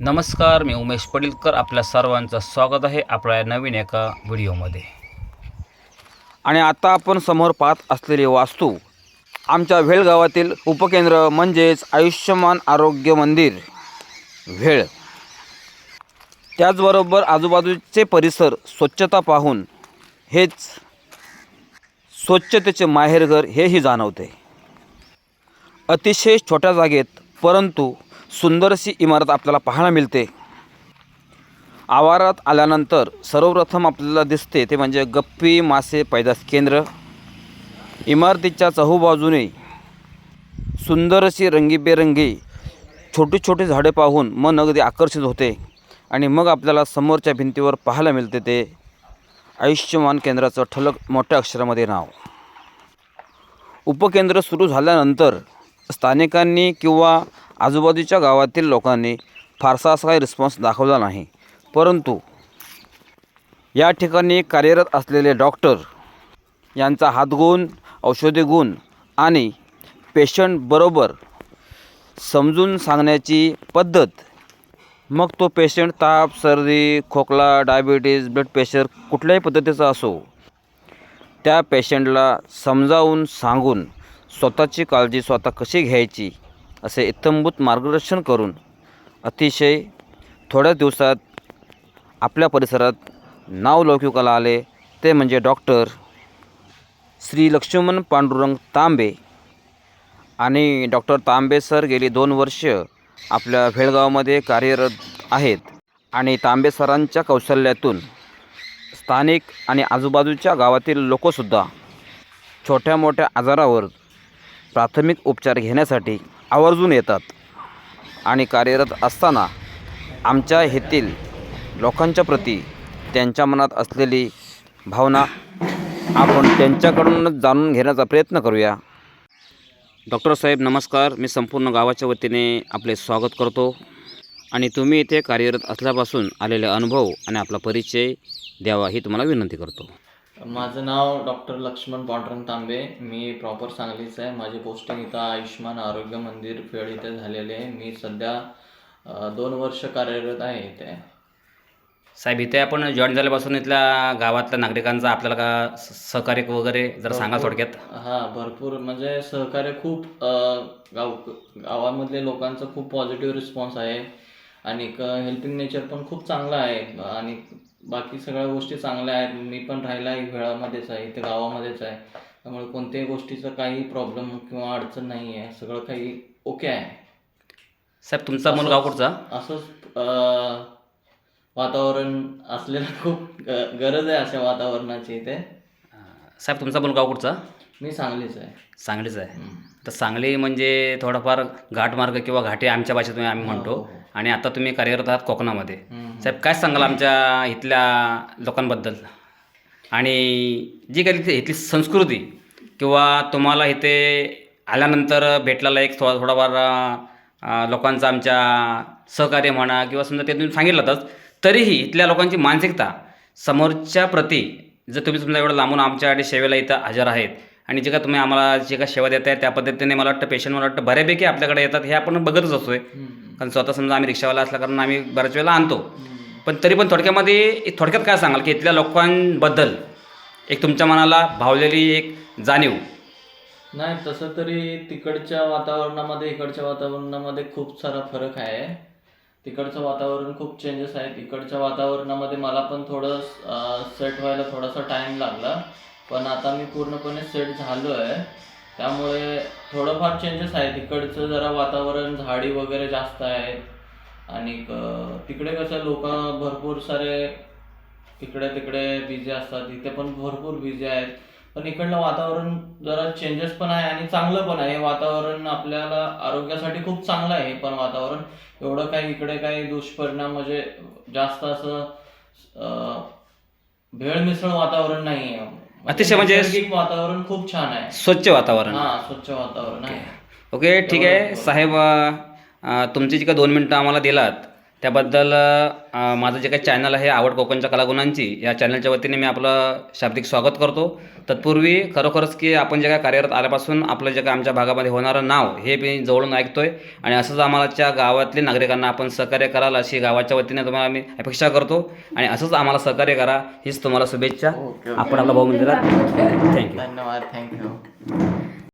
नमस्कार मी उमेश पडिलकर. आपल्या सर्वांचं स्वागत आहे आपल्या नवीन एका व्हिडिओमध्ये. आणि आता आपण समोर पाहत असलेली वास्तू आमच्या वेळ गावातील उपकेंद्र म्हणजेच आयुष्यमान आरोग्य मंदिर भेळ. त्याचबरोबर आजूबाजूचे परिसर स्वच्छता पाहून हेच स्वच्छतेचे माहेरघर हेही जाणवते. अतिशय छोट्या जागेत परंतु सुंदरशी इमारत आपल्याला पाहायला मिळते. आवारात आल्यानंतर सर्वप्रथम आपल्याला दिसते ते म्हणजे गप्पी मासे पैदास केंद्र. इमारतीच्या चहूबाजूने सुंदर अशी रंगीबेरंगी छोटी छोटी झाडे पाहून मन अगदी आकर्षित होते आणि मग आपल्याला समोरच्या भिंतीवर पाहायला मिळते ते आयुष्यमान केंद्राचं ठलक मोठ्या अक्षरामध्ये नाव. उपकेंद्र सुरू झाल्यानंतर स्थानिकांनी किंवा आजूबाजूच्या गावातील लोकांनी फारसा असा काही रिस्पॉन्स दाखवला नाही. परंतु या ठिकाणी कार्यरत असलेले डॉक्टर यांचा हातगुण औषधी गुण आणि पेशंटबरोबर समजून सांगण्याची पद्धत मग तो पेशंट ताप सर्दी खोकला डायबिटीज ब्लड प्रेशर कुठल्याही पद्धतीचा असो त्या पेशंटला समजावून सांगून स्वतःची काळजी स्वतः कशी घ्यायची असे इत्थंभूत मार्गदर्शन करून अतिशय थोड्या दिवसात आपल्या परिसरात नाव लौकिकाला आले. ते म्हणजे डॉक्टर श्री लक्ष्मण पांडुरंग तांबे आणि डॉक्टर तांबे सर गेली दोन वर्ष आपल्या भेळगावमध्ये कार्यरत आहेत आणि तांबे सरांच्या कौशल्यातून स्थानिक आणि आजूबाजूच्या गावातील लोकसुद्धा छोट्या मोठ्या आजारावर प्राथमिक उपचार घेण्यासाठी आवर्जून येतात आणि कार्यरत असताना आमच्या येथील लोकांच्या प्रती त्यांच्या मनात असलेली भावना आपण त्यांच्याकडूनच जाणून घेण्याचा प्रयत्न करूया. डॉक्टर साहेब नमस्कार. मी संपूर्ण गावाच्या वतीने आपले स्वागत करतो. आणि तुम्ही इथे कार्यरत असल्यापासून आलेले अनुभव आणि आपला परिचय द्यावा ही तुम्हाला विनंती करतो. माझं नाव डॉक्टर लक्ष्मण पांडुरंग तांबे. मी प्रॉपर सांगलीच आहे. माझी पोस्टिंग इथं आयुष्यमान आरोग्य मंदिर फेड इथे झालेले आहे. मी सध्या दोन वर्ष कार्यरत आहे इथे. साहेब इथे आपण जॉईन झाल्यापासून इथल्या गावातल्या नागरिकांचा आपल्याला का सहकार्य वगैरे जर सांगा थोडक्यात? हा भरपूर. म्हणजे सहकार्य खूप गाव गावामधले लोकांचा खूप पॉझिटिव्ह रिस्पॉन्स आहे. आणि हेल्पिंग नेचर पण खूप चांगलं आहे. आणि बाकी सगळ्या गोष्टी चांगल्या आहेत. मी पण राहिला आहे वेळामध्येच आहे इथे गावामध्येच आहे. त्यामुळे कोणत्याही गोष्टीचं काही प्रॉब्लेम किंवा अडचण नाही आहे. सगळं काही ओके आहे. साहेब तुमचा मूल गाव कुठचा? असंच अ, वातावरण असलेलं खूप ग- गरज आहे अशा वातावरणाची इथे. साहेब तुमचा मूल गाव कुठचा? मी सांगलीच आहे सांगलीच आहे. तर सांगली म्हणजे थोडाफार घाटमार्ग किंवा घाटे आमच्या भाषेतून आम्ही म्हणतो हो, हो. आणि आता तुम्ही कार्यरत आहात कोकणामध्ये. साहेब काय सांगाल आमच्या इथल्या लोकांबद्दल आणि जी काही इथे इथली संस्कृती किंवा तुम्हाला इथे आल्यानंतर भेटलेला एक थोडा थोडाफार लोकांचं आमच्या सहकार्य म्हणा किंवा समजा ते तुम्ही सांगितलंतच तरीही इथल्या लोकांची मानसिकता समोरच्या प्रती जर तुम्ही समजा एवढं लांबून आमच्याकडे सेवेला इथं हजर आहेत आणि जे का तुम्ही आम्हाला जे काय सेवा देत आहे त्या पद्धतीने मला वाटतं पेशंट मला वाटतं बऱ्यापैकी आपल्याकडे येतात हे आपण बघतच असतोय. हम्म. कारण स्वतः समजा आम्ही रिक्षावाला असल्या कारण आम्ही बऱ्याच वेळेला आणतो. पण तरी पण थोडक्यामध्ये थोडक्यात काय सांगाल की इथल्या लोकांबद्दल एक तुमच्या मनाला भावलेली एक जाणीव. नाही तसं तरी तिकडच्या वातावरणामध्ये इकडच्या वातावरणामध्ये खूप सारा फरक आहे. तिकडचं वातावरण खूप चेंजेस आहेत इकडच्या वातावरणामध्ये मला पण थोडं सेट व्हायला थोडासा टाईम लागला. पण आता मी पूर्णपणे सेट झालो आहे त्यामुळे थोडंफार चेंजेस आहेत. तिकडचं जरा वातावरण झाडी वगैरे जास्त आहेत. आणि तिकडे कसं लोक भरपूर सारे इकडे तिकडे बिझी असतात. इथे पण भरपूर बिझी आहेत. पण इकडलं वातावरण जरा चेंजेस पण आहे आणि चांगलं पण आहे. हे वातावरण आपल्याला आरोग्यासाठी खूप चांगलं आहे पण वातावरण. एवढं काही इकडे काही दुष्परिणाम म्हणजे जास्त असं भेळ मिसळ वातावरण नाही आहे अतिशय म्हणजे- नैसर्गिक वातावरण खूप छान आहे. स्वच्छ वातावरण. हा स्वच्छ वातावरण आहे. ओके. ठीक आहे. साहेब अ, तुमची जी का दोन मिनटं आम्हाला दिलात त्याबद्दल माझं जे काही चॅनल आहे आवड कोकणच्या कलागुणांची या चॅनलच्या वतीने मी आपलं शाब्दिक स्वागत करतो. तत्पूर्वी खरोखरच की आपण जे काय कार्यरत आल्यापासून आपलं जे काय आमच्या भागामध्ये होणारं नाव हे मी जवळून ऐकतोय. आणि असंच आम्हालाच्या गावातल्या नागरिकांना आपण सहकार्य कराल अशी गावाच्या वतीने तुम्हाला मी अपेक्षा करतो. आणि असंच आम्हाला सहकार्य करा हीच तुम्हाला शुभेच्छा. आपण आपला भाऊ मंदिरात थँक्यू धन्यवाद. थँक्यू